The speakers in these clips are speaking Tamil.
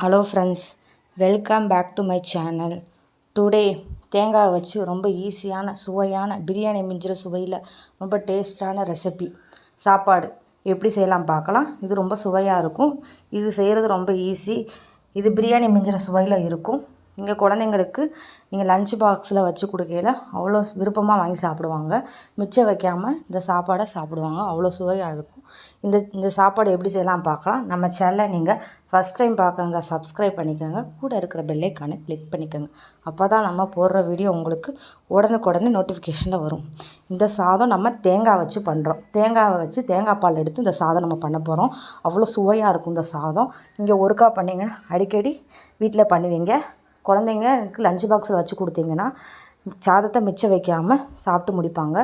Hello friends welcome back to my channel today தேங்காய் வச்சு ரொம்ப ஈஸியான சுவையான பிரியாணி மிஞ்சிற சுவையில் ரொம்ப டேஸ்டான ரெசிபி சாப்பாடு எப்படி செய்யலாம் பார்க்கலாம். இது ரொம்ப சுவையாக இருக்கும். இது செய்கிறது ரொம்ப ஈஸி இது பிரியாணி மிஞ்சிற சுவையில் இருக்கும். இங்கே குழந்தைங்களுக்கு நீங்கள் லஞ்ச் பாக்ஸில் வச்சு கொடுக்கையில் அவ்வளோ விருப்பமாக வாங்கி சாப்பிடுவாங்க. மிச்சம் வைக்காமல் இந்த சாப்பாடை சாப்பிடுவாங்க. அவ்வளோ சுவையாக இருக்கும். இந்த இந்த சாப்பாடு எப்படி செய்யலாம் பார்க்கலாம். நம்ம சேனலை நீங்கள் ஃபஸ்ட் டைம் பார்க்குறவங்க சப்ஸ்கிரைப் பண்ணிக்கோங்க. கூட இருக்கிற பெல்லைக்கானை கிளிக் பண்ணிக்கோங்க. அப்போ தான் நம்ம போடுற வீடியோ உங்களுக்கு உடனுக்குடனே நோட்டிஃபிகேஷனில் வரும். இந்த சாதம் நம்ம தேங்காய் வச்சு பண்ணுறோம் தேங்காவை வச்சு தேங்காய் பால் எடுத்து இந்த சாதம் நம்ம பண்ண போகிறோம் அவ்வளோ சுவையாக இருக்கும் இந்த சாதம். நீங்கள் ஒருக்கா பண்ணிங்கன்னா அடிக்கடி வீட்டில் பண்ணுவீங்க. குழந்தைங்களுக்கு லஞ்ச் பாக்ஸில் வச்சு கொடுத்தீங்கன்னா சாதத்தை மிச்சம் வைக்காமல் சாப்பிட்டு முடிப்பாங்க.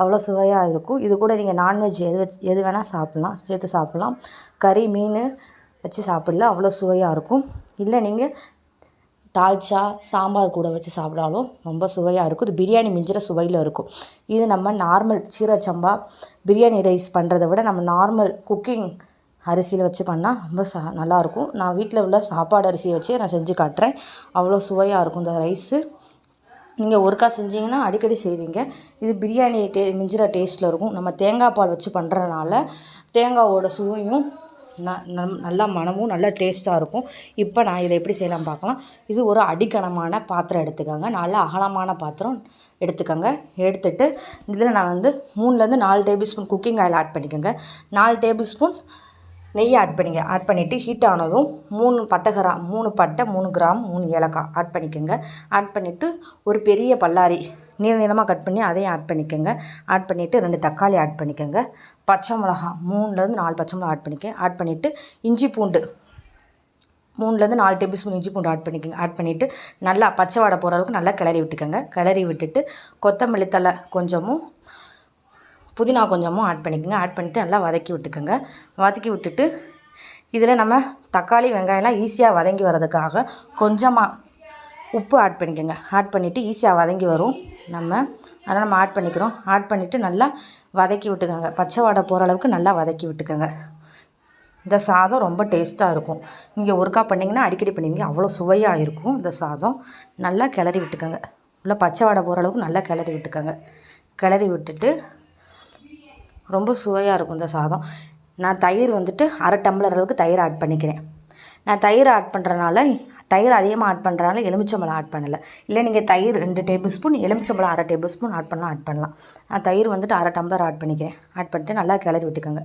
அவ்வளோ சுவையாக இருக்கும். இது கூட நீங்கள் நான்வெஜ் எது வச்சு எது வேணால் சாப்பிட்லாம் சேர்த்து சாப்பிட்லாம். கறி மீன் வச்சு சாப்பிடலாம் அவ்வளோ சுவையாக இருக்கும். இல்லை நீங்கள் தால்ச்சா சாம்பார் கூட வச்சு சாப்பிட்டாலும் ரொம்ப சுவையாக இருக்கும். இது பிரியாணி மிஞ்சிற சுவையில் இருக்கும். இது நம்ம நார்மல் சீரச்சம்பா பிரியாணி ரைஸ் பண்ணுறத விட நம்ம நார்மல் குக்கிங் அரிசியில் வச்சு பண்ணால் ரொம்ப ச நல்லாயிருக்கும் நான் வீட்டில் உள்ள சாப்பாடு அரிசியை வச்சு நான் செஞ்சு காட்டுறேன். அவ்வளோ சுவையாக இருக்கும் இந்த ரைஸு. நீங்கள் ஒருக்கா செஞ்சீங்கன்னா அடிக்கடி செய்வீங்க. இது பிரியாணி டே மிஞ்சிற டேஸ்ட்டில் இருக்கும். நம்ம தேங்காய் பால் வச்சு பண்ணுறதுனால தேங்காவோட சுவையும் ந நல்லா மனமும் நல்லா டேஸ்ட்டாக இருக்கும். இப்போ நான் இதை எப்படி செய்யலாம் பார்க்கலாம். இது ஒரு அடிக்கனமான பாத்திரம் எடுத்துக்கோங்க. நல்லா அகலமான பாத்திரம் எடுத்துக்கோங்க. எடுத்துட்டு இதில் நான் வந்து மூணுலேருந்து நாலு tablespoon cooking oil add பண்ணிக்கோங்க. நாலு டேபிள் ஸ்பூன் நெய் ஆட் பண்ணிங்க. ஆட் பண்ணிவிட்டு ஹீட் ஆனதும் மூணு பட்டை கிராம் மூணு பட்டை மூணு கிராம் மூணு ஏலக்காய் ஆட் பண்ணிக்கோங்க. ஆட் பண்ணிவிட்டு ஒரு பெரிய பல்லாரி நீள நீளமாக கட் பண்ணி அதையும் ஆட் பண்ணிக்கோங்க. ஆட் பண்ணிவிட்டு ரெண்டு தக்காளி ஆட் பண்ணிக்கோங்க. பச்சை மிளகா மூணுலேருந்து நாலு பச்சை மிளகா ஆட் பண்ணிக்க ஆட் பண்ணிவிட்டு இஞ்சி பூண்டு மூணுலேருந்து நாலு டேபிள் ஸ்பூன் இஞ்சி பூண்டு ஆட் பண்ணிக்கோங்க. ஆட் பண்ணிவிட்டு நல்லா பச்சை வாடை போகிற அளவுக்கு நல்லா கிளறி விட்டுக்கோங்க. கிளறி விட்டுட்டு கொத்தமல்லி தழை கொஞ்சமும் புதினா கொஞ்சமும் ஆட் பண்ணிக்கோங்க. ஆட் பண்ணிவிட்டு நல்லா வதக்கி விட்டுக்கோங்க. வதக்கி விட்டுட்டு இதில் நம்ம தக்காளி வெங்காயம்லாம் ஈஸியாக வதங்கி வர்றதுக்காக கொஞ்சமாக உப்பு ஆட் பண்ணிக்கோங்க. ஆட் பண்ணிவிட்டு ஈஸியாக வதங்கி வரும். நம்ம அதனால் நம்ம ஆட் பண்ணிக்கிறோம். ஆட் பண்ணிவிட்டு நல்லா வதக்கி விட்டுக்கோங்க. பச்சை வாடை போகிற அளவுக்கு நல்லா வதக்கி விட்டுக்கோங்க. இந்த சாதம் ரொம்ப டேஸ்ட்டாக இருக்கும். நீங்கள் ஒருக்கா பண்ணிங்கன்னா அடிக்கடி பண்ணுவீங்க அவ்வளோ சுவையாக இருக்கும் இந்த சாதம். நல்லா கிளறி விட்டுக்கோங்க. உள்ள பச்சை வாடை போகிற அளவுக்கு நல்லா கிளறி விட்டுக்கோங்க. கிளறி விட்டுட்டு ரொம்ப சுவையாக இருக்கும் இந்த சாதம். நான் தயிர் வந்துட்டு அரை டம்ளர் அளவுக்கு தயிர் ஆட் பண்ணிக்கிறேன். நான் தயிர் ஆட் பண்ணுறனால தயிர் அதிகமாக ஆட் பண்ணுறனால எலுமிச்சம்பழம் ஆட் பண்ணலை. இல்லை நீங்கள் தயிர் ரெண்டு டேபிள் ஸ்பூன் எலுமிச்சம்பழம் அரை டேபிள் ஸ்பூன் ஆட் பண்ணலாம் ஆட் பண்ணலாம். நான் தயிர் வந்துட்டு அரை டம்ளர் ஆட் பண்ணிக்கிறேன். ஆட் பண்ணிட்டு நல்லா கிளறி விட்டுக்கோங்க.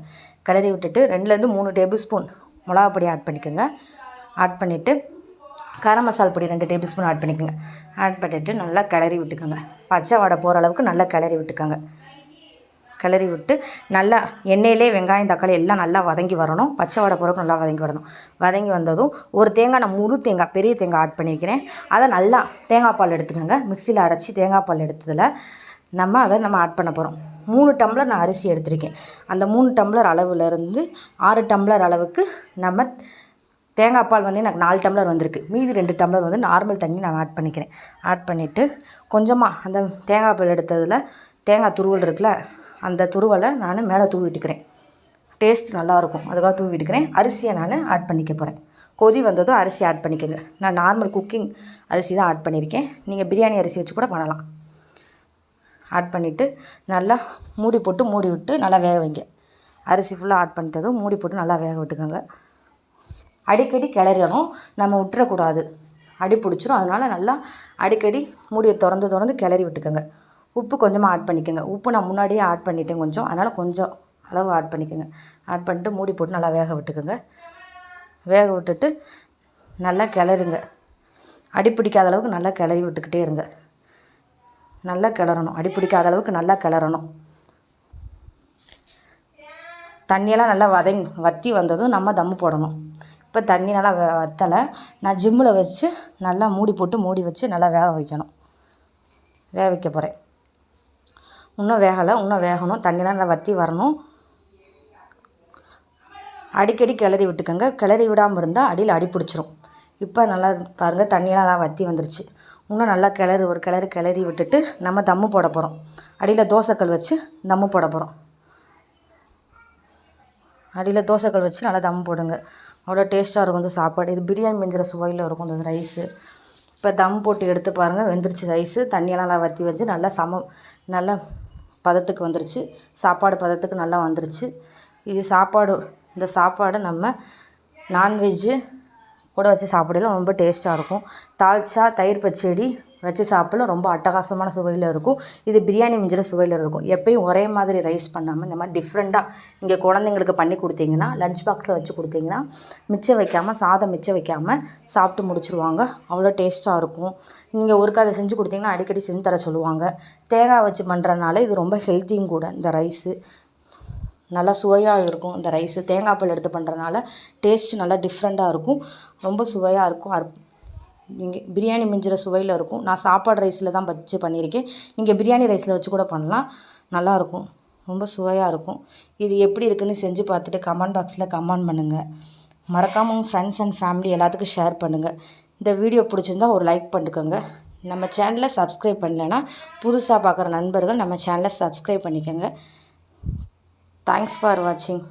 கிளறி விட்டுட்டு ரெண்டுலேருந்து மூணு டேபிள் ஸ்பூன் மிளகா பொடி ஆட் பண்ணிக்கோங்க. ஆட் பண்ணிவிட்டு கரம் மசால் பொடி ரெண்டு டேபிள் ஸ்பூன் ஆட் பண்ணிக்கோங்க. ஆட் பண்ணிவிட்டு நல்லா கிளறி விட்டுக்கோங்க. பச்சை வடை போகிற அளவுக்கு நல்லா கிளறி விட்டுக்கோங்க. கிளறி விட்டு நல்லா எண்ணெயிலே வெங்காயம் தக்காளி எல்லாம் நல்லா வதங்கி வரணும். பச்சை வடை பிறகு நல்லா வதங்கி வரணும். வதங்கி வந்ததும் ஒரு தேங்காய் நான் முழு தேங்காய் பெரிய தேங்காய் ஆட் பண்ணியிருக்கிறேன் அதை நல்லா தேங்காய் பால் எடுத்துக்கோங்க. மிக்சியில் அரைச்சி தேங்காய் பால் எடுத்ததில் நம்ம அதை நம்ம ஆட் பண்ண போகிறோம் மூணு டம்ளர் நான் அரிசி எடுத்திருக்கேன். அந்த மூணு டம்ளர் அளவுலேருந்து ஆறு டம்ளர் அளவுக்கு நம்ம தேங்காய் பால் வந்து எனக்கு நாலு டம்ளர் வந்திருக்கு. மீதி ரெண்டு டம்ளர் வந்து நார்மல் தண்ணி நான் ஆட் பண்ணிக்கிறேன். ஆட் பண்ணிவிட்டு கொஞ்சமாக அந்த தேங்காய் பால் எடுத்ததில் தேங்காய் துருவல் இருக்குல்ல அந்த துருவலை நான் மேலே தூவி விட்டுக்கிறேன் டேஸ்ட் நல்லாயிருக்கும். அதுக்காக தூவி விட்டுக்கிறேன் அரிசியை நான் ஆட் பண்ணிக்க போகிறேன் கொதி வந்ததும் அரிசி ஆட் பண்ணிக்கோங்க. நான் நார்மல் குக்கிங் அரிசி தான் ஆட் பண்ணியிருக்கேன். நீங்கள் பிரியாணி அரிசி வச்சு கூட பண்ணலாம். ஆட் பண்ணிவிட்டு நல்லா மூடி போட்டு மூடி விட்டு நல்லா வேக வைங்க. அரிசி ஃபுல்லாக ஆட் பண்ணிட்டதும் மூடி போட்டு நல்லா வேக விட்டுக்கோங்க. அடிக்கடி கிளறணும் நம்ம விட்டுறக்கூடாது. அடி பிடிச்சிரும். அதனால் நல்லா அடிக்கடி மூடியை திறந்து திறந்து கிளறி விட்டுக்கோங்க. உப்பு கொஞ்சமாக ஆட் பண்ணிக்கோங்க. உப்பு நான் முன்னாடியே ஆட் பண்ணிட்டேன் கொஞ்சம். அதனால் கொஞ்சம் அளவு ஆட் பண்ணிக்கோங்க. ஆட் பண்ணிட்டு மூடி போட்டு நல்லா வேக விட்டுக்கோங்க. வேக விட்டுட்டு நல்லா கிளறுங்க. அடி பிடிக்காத அளவுக்கு நல்லா கிளறி விட்டுக்கிட்டே இருங்க. நல்லா கிளறணும். அடி பிடிக்காத அளவுக்கு நல்லா கிளறணும். தண்ணியெல்லாம் நல்லா வதங்கி வற்றி வந்ததும் நம்ம தம்மு போடணும். இப்போ தண்ணி நல்லா வற்றலை நான் ஜிம்மில் வச்சு நல்லா மூடி போட்டு மூடி வச்சு நல்லா வேக வைக்கணும். வேக வைக்க போகிறேன் இன்னும் வேகலை இன்னும் வேகணும். தண்ணிலாம் நல்லா வற்றி வரணும். அடிக்கடி கிளறி விட்டுக்கோங்க. கிளறி விடாமல் இருந்தால் அடியில் அடி பிடிச்சிரும். இப்போ நல்லா பாருங்கள் தண்ணியெலாம் நல்லா வற்றி வந்துருச்சு. இன்னும் நல்லா கிளறி ஒரு கிளறி கிளறி விட்டுட்டு நம்ம தம்மு போட போகிறோம் அடியில் தோசைக்கல் வச்சு தம்மு போட போகிறோம் அடியில் தோசைக்கல் வச்சு நல்லா தம் போடுங்க. அவ்வளோ டேஸ்ட்டாக இருக்கும் இந்த சாப்பாடு. இது பிரியாணி மிஞ்சிற சுவையில் இருக்கும் இந்த ரைஸு. இப்போ தம் போட்டு எடுத்து பாருங்கள் வெந்துருச்சு ரைஸு. தண்ணியெல்லாம் நல்லா வற்றி வச்சு நல்லா சம நல்லா பதத்துக்கு வந்துருச்சு. சாப்பாடு பதத்துக்கு நல்லா வந்துருச்சு. இது சாப்பாடு இந்த சாப்பாடு நம்ம நான்வெஜ்ஜு கூட வச்சு சாப்பிடலாம். ரொம்ப டேஸ்ட்டாக இருக்கும். தால்ச்சா தயிர் பச்சடி வச்சு சாப்பிடலாம். ரொம்ப அட்டகாசமான சுவையில் இருக்கும். இது பிரியாணி மிஞ்சிற சுவையில் இருக்கும். எப்பயும் ஒரே மாதிரி ரைஸ் பண்ணாமல் இந்த மாதிரி டிஃப்ரெண்ட்டாக இங்கே குழந்தைங்களுக்கு பண்ணி கொடுத்தீங்கன்னா லஞ்ச் பாக்ஸில் வச்சு கொடுத்தீங்கன்னா மிச்சம் வைக்காமல் சாதம் மிச்சம் வைக்காமல் சாப்பிட்டு முடிச்சுருவாங்க. அவ்வளோ டேஸ்ட்டாக இருக்கும். நீங்கள் ஒருக்கா அதை செஞ்சு கொடுத்தீங்கன்னா அடிக்கடி செஞ்சு தர சொல்லுவாங்க. தேங்காய் வச்சு பண்ணுறனால இது ரொம்ப ஹெல்த்தியும் கூட இந்த ரைஸு நல்லா சுவையாக இருக்கும் இந்த ரைஸு தேங்காய் பால் எடுத்து பண்ணுறதுனால டேஸ்ட் நல்லா டிஃப்ரெண்ட்டாக இருக்கும். ரொம்ப சுவையாக இருக்கும். அற் நீங்கள் பிரியாணி மிஞ்சிற சுவையில் இருக்கும். நான் சாப்பாடு ரைஸில் தான் வச்சு பண்ணியிருக்கேன். நீங்கள் பிரியாணி ரைஸில் வச்சு கூட பண்ணலாம். நல்லாயிருக்கும் ரொம்ப சுவையாக இருக்கும். இது எப்படி இருக்குன்னு செஞ்சு பார்த்துட்டு கமெண்ட் பாக்ஸில் கமெண்ட் பண்ணுங்கள் மறக்காமல் உங்கள் ஃப்ரெண்ட்ஸ் அண்ட் ஃபேமிலி எல்லாத்துக்கும் ஷேர் பண்ணுங்கள் இந்த வீடியோ பிடிச்சிருந்தா ஒரு லைக் பண்ணிக்கோங்க. நம்ம சேனலை சப்ஸ்கிரைப் பண்ணலைன்னா புதுசாக பார்க்குற நண்பர்கள் நம்ம சேனலை சப்ஸ்கிரைப் பண்ணிக்கோங்க. தேங்க்ஸ் ஃபார் வாட்சிங்